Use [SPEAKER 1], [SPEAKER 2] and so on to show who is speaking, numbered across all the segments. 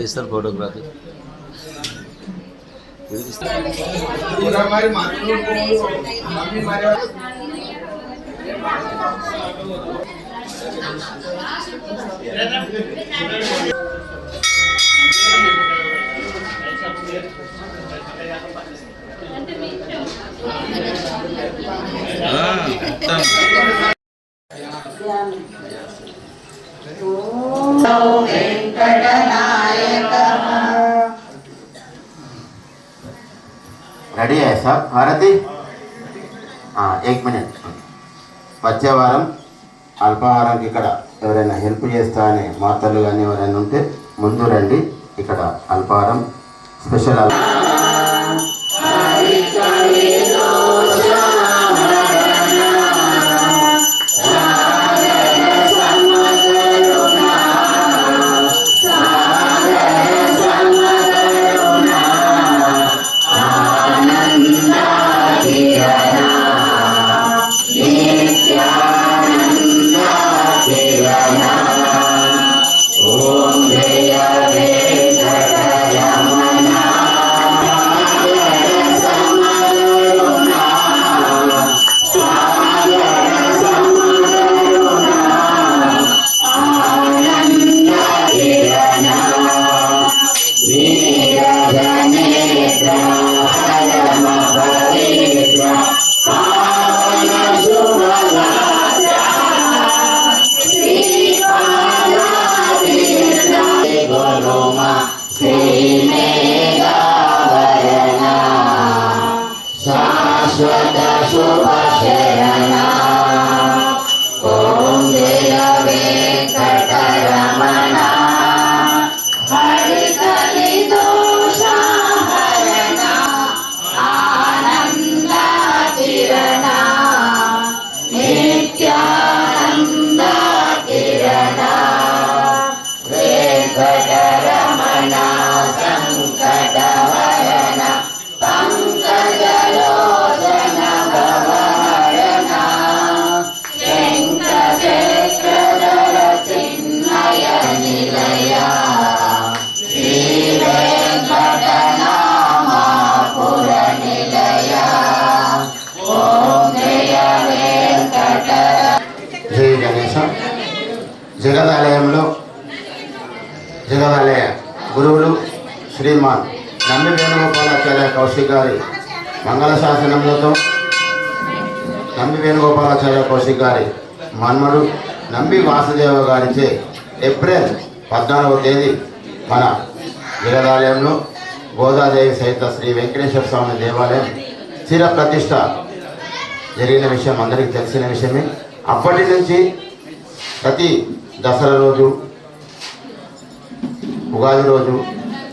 [SPEAKER 1] रावेश्वर photography हमारे
[SPEAKER 2] ready అయ్యా sir aarti ఆ, మినిట్ వచ్చే వారం అల్పాహారానికి ఇక్కడ ఎవరైనా హెల్ప్ చేస్తా అనే మాతలు కానీ ఎవరైనా ఉంటే ముందు రండి. ఇక్కడ అల్పాహారం స్పెషల్ Yeshua Mashiach. జగదాలయంలో జగదాలయ గురువులు శ్రీమాన్ నమ్మి వేణుగోపాలాచార్య కౌశిక్ గారి మంగళ శాసనములతో నంబి వేణుగోపాలాచార్య కౌశిక్ గారి మన్మడు నంబి వాసుదేవ గారిచే ఏప్రిల్ పద్నాలుగవ తేదీ మన జగదాలయంలో గోదాదేవి సహిత శ్రీ వెంకటేశ్వర స్వామి దేవాలయం చిర ప్రతిష్ట జరిగిన విషయం అందరికీ తెలిసిన విషయమే. అప్పటి నుంచి ప్రతి దసరా రోజు ఉగాది రోజు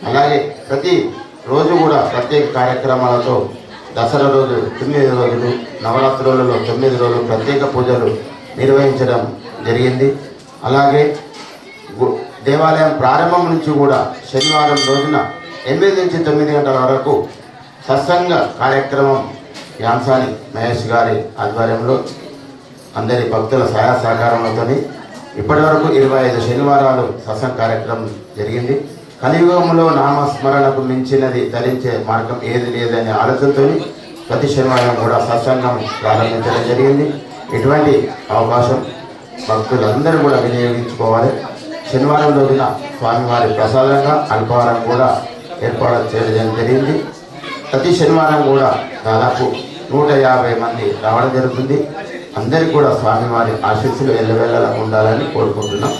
[SPEAKER 2] అలాగే ప్రతి రోజు కూడా ప్రత్యేక కార్యక్రమాలతో దసరా రోజు తొమ్మిది రోజులు నవరాత్రులలో తొమ్మిది రోజులు ప్రత్యేక పూజలు నిర్వహించడం జరిగింది. అలాగే గు- దేవాలయం ప్రారంభం నుంచి కూడా శనివారం రోజున ఎనిమిది నుంచి తొమ్మిది గంటల వరకు సత్సంగ కార్యక్రమం యాంసాని మహేష్ గారి ఆధ్వర్యంలో అందరి భక్తుల సహాయ సహకారంతో ఇప్పటి వరకు ఇరవై ఐదు శనివారాలు సత్సంగ కార్యక్రమం జరిగింది. కలియుగంలో నామస్మరణకు మించినది ధరించే మార్గం ఏది లేదనే ఆలోచనతో ప్రతి శనివారం కూడా సత్సంగం ప్రారంభించడం జరిగింది. ఇటువంటి అవకాశం భక్తులందరూ కూడా వినియోగించుకోవాలి. శనివారం రోజున స్వామివారి ప్రసాదంగా అల్పాహారం కూడా ఏర్పాటు చేయడం జరిగింది. ప్రతి శనివారం కూడా దాదాపు నూట యాభై మంది రావడం జరుగుతుంది. అందరికీ కూడా స్వామివారి ఆశీస్సులు ఎల్లవేళలా ఉండాలని కోరుకుంటున్నాం.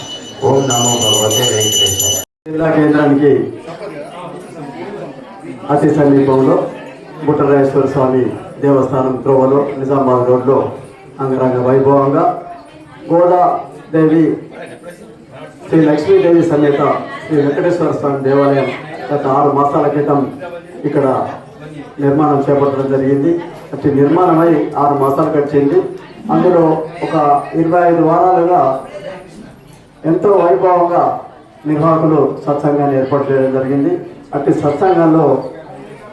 [SPEAKER 2] ఓం నమో భగవతే వెంకటేశ్వర
[SPEAKER 3] జిల్లా కేంద్రానికి అతి సమీపంలో బుట్టరాజేశ్వర స్వామి దేవస్థానం త్రోవలో నిజామాబాద్ రోడ్లో అంగరంగ వైభవంగా గోదాదేవి శ్రీ లక్ష్మీదేవి సమేత శ్రీ వెంకటేశ్వర స్వామి దేవాలయం గత ఆరు మాసాల క్రితం ఇక్కడ నిర్మాణం చేపట్టడం జరిగింది. అట్టి నిర్మాణమై ఆరు మాసాలు గడిచింది. అందులో ఒక ఇరవై ఐదు వారాలుగా ఎంతో వైభవంగా నిర్వాహకులు సత్సంగాన్ని ఏర్పాటు చేయడం జరిగింది. అట్టి సత్సంగంలో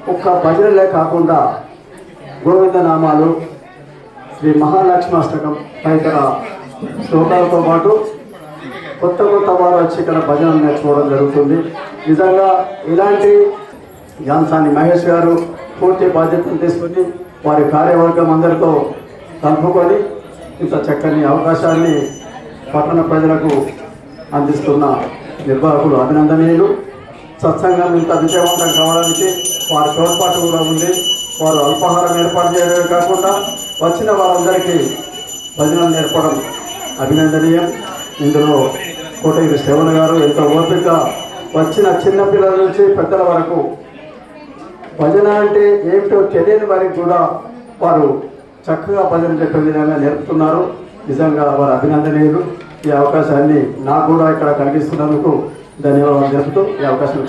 [SPEAKER 3] ఒక్క భజనలే కాకుండా గోవింద నామాలు శ్రీ మహాలక్ష్మాష్టకం తదితర శ్లోకాలతో పాటు కొత్త కొత్త వారు వచ్చి ఇక్కడ భజనలు నేర్చుకోవడం జరుగుతుంది. నిజంగా ఇలాంటి యాన్సాని మహేష్ గారు పూర్తి బాధ్యతను తీసుకుని వారి కార్యవర్గం అందరితో కలుపుకొని ఇంత చక్కని అవకాశాన్ని పట్టణ ప్రజలకు అందిస్తున్న నిర్వాహకులు అభినందనీయులు. సత్సంగం ఇంత విజయవంతం కావడానికి వారి తోడ్పాటు కూడా ఉంది. వారు అల్పాహారం ఏర్పాటు చేయడమే కాకుండా వచ్చిన వారందరికీ భజనలు నేర్పడం అభినందనీయం. ఇందులో కోటగిరి శ్రవణ గారు ఎంతో ఓపిక వచ్చిన చిన్నపిల్లల నుంచి పెద్దల వరకు భజన అంటే ఏమిటో తెలియని వారికి కూడా వారు చక్కగా భజన చెప్పిన విధంగా నేర్పుతున్నారు నిజంగా వారు అభినందనీయులు. ఈ అవకాశాన్ని నాకు కూడా ఇక్కడ కనిపిస్తున్నందుకు ధన్యవాదాలు తెలుపుతూ ఈ అవకాశం